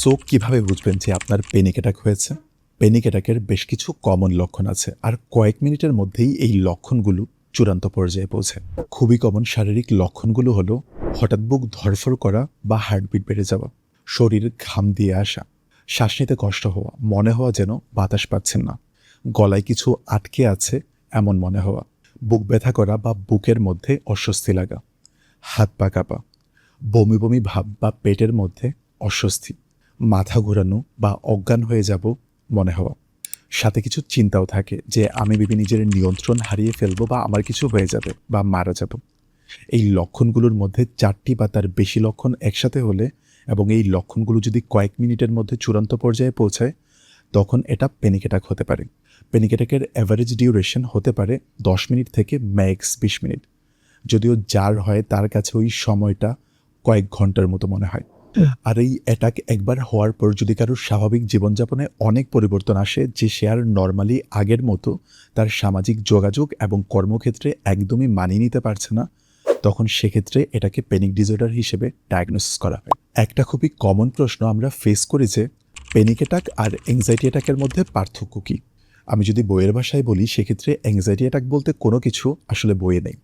So কীভাবে বুঝবেন যে আপনার পেনিক অ্যাটাক হয়েছে? পেনিক অ্যাটাকের বেশ কিছু কমন লক্ষণ আছে আর কয়েক মিনিটের মধ্যেই এই লক্ষণগুলো চূড়ান্ত পর্যায়ে পৌঁছে। খুবই কমন শারীরিক লক্ষণগুলো হলো হঠাৎ বুক ধরফর করা বা হার্টবিট বেড়ে যাওয়া, শরীর ঘাম দিয়ে আসা, শ্বাস নিতে কষ্ট হওয়া, মনে হওয়া যেন বাতাস পাচ্ছেন না, গলায় কিছু আটকে আছে এমন মনে হওয়া, বুক ব্যথা করা বা বুকের মধ্যে অস্বস্তি লাগা, হাত পা কাঁপা, বমি বমি ভাব বা পেটের মধ্যে অস্বস্তি মাথা ঘোরানো বা অজ্ঞান হয়ে যাব মনে হওয়া। সাথে কিছু চিন্তাও থাকে যে আমি বিবি নিজের নিয়ন্ত্রণ হারিয়ে ফেলব বা আমার কিছু হয়ে যাবে বা মারা যাব। এই লক্ষণগুলোর মধ্যে চারটি বা তার বেশি লক্ষণ একসাথে হলে এবং এই লক্ষণগুলো যদি কয়েক মিনিটের মধ্যে চূড়ান্ত পর্যায়ে পৌঁছায়, তখন এটা পেনিক অ্যাটাক হতে পারে। পেনিক অ্যাটাকের অ্যাভারেজ ডিউরেশন হতে পারে দশ মিনিট থেকে ম্যাক্স বিশ মিনিট। যদিও যার হয় তার কাছে ওই সময়টা কয়েক ঘণ্টার মতো মনে হয়। আর এই অ্যাটাক একবার হওয়ার পর যদি কারোর স্বাভাবিক জীবনযাপনে অনেক পরিবর্তন আসে, যে সে আর নর্মালি আগের মতো তার সামাজিক যোগাযোগ এবং কর্মক্ষেত্রে একদমই মানিয়ে নিতে পারছে না, তখন সেক্ষেত্রে এটাকে পেনিক ডিসঅর্ডার হিসেবে ডায়াগনোসিস করা হয়। একটা খুবই কমন প্রশ্ন আমরা ফেস করি যে পেনিক অ্যাটাক আর এংজাইটি অ্যাটাকের মধ্যে পার্থক্য কী? আমি যদি বইয়ের ভাষায় বলি, সেক্ষেত্রে অ্যাংজাইটি অ্যাটাক বলতে কোনো কিছু আসলে বইয়ে নেই।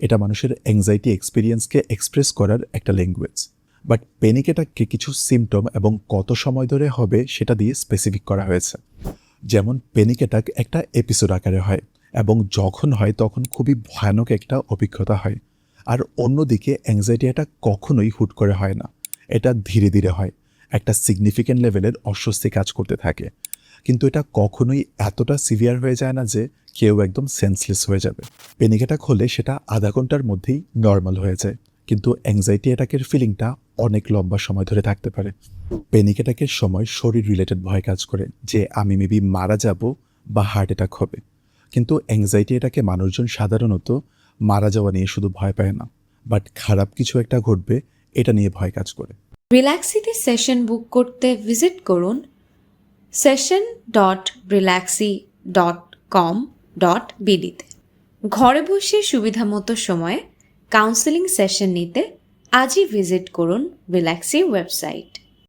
এটা মানুষের অ্যাংজাইটি এক্সপিরিয়েন্সকে এক্সপ্রেস করার একটা ল্যাঙ্গুয়েজ বাট পেনিক অ্যাটাককে কিছু সিমটম এবং কত সময় ধরে হবে সেটা দিয়ে স্পেসিফিক করা হয়েছে। যেমন পেনিক অ্যাটাক একটা এপিসোড আকারে হয় এবং যখন হয় তখন খুবই ভয়ানক একটা অভিজ্ঞতা হয়। আর অন্যদিকে অ্যাংজাইটি অ্যাটাক কখনোই হুট করে হয় না। এটা ধীরে ধীরে হয়। একটা সিগনিফিক্যান্ট লেভেলের অস্বস্তি কাজ করতে থাকে। কিন্তু এটা কখনোই এতটা সিভিয়ার হয়ে যায় না যে কেউ একদম সেন্সলেস হয়ে যাবে। পেনিক অ্যাটাক হলে সেটা আধা ঘণ্টার মধ্যেই নর্মাল হয়ে যায়। কিন্তু অ্যাংজাইটি অ্যাটাকের ফিলিংটা অনেক লম্বা সময় ধরে থাকতে পারে। পেনিক অ্যাটাকের সময় শরীর রিলেটেড ভয় কাজ করে যে আমি মেবি মারা যাব বা হার্ট অ্যাটাক হবে। কিন্তু অ্যাংজাইটি অ্যাটাকে মানুষজন সাধারণত মারা যাওয়া নিয়ে শুধু ভয় পায় না বাট খারাপ কিছু একটা ঘটবে এটা নিয়ে ভয় কাজ করে। রিল্যাক্সিতে সেশন বুক করতে ভিজিট করুন session dot relaxy dot com dot বিডিতে ঘরে বসে সুবিধামতো সময়ে কাউন্সেলিং সেশন নিতে আজই ভিজিট করুন রিল্যাক্সি ওয়েবসাইট।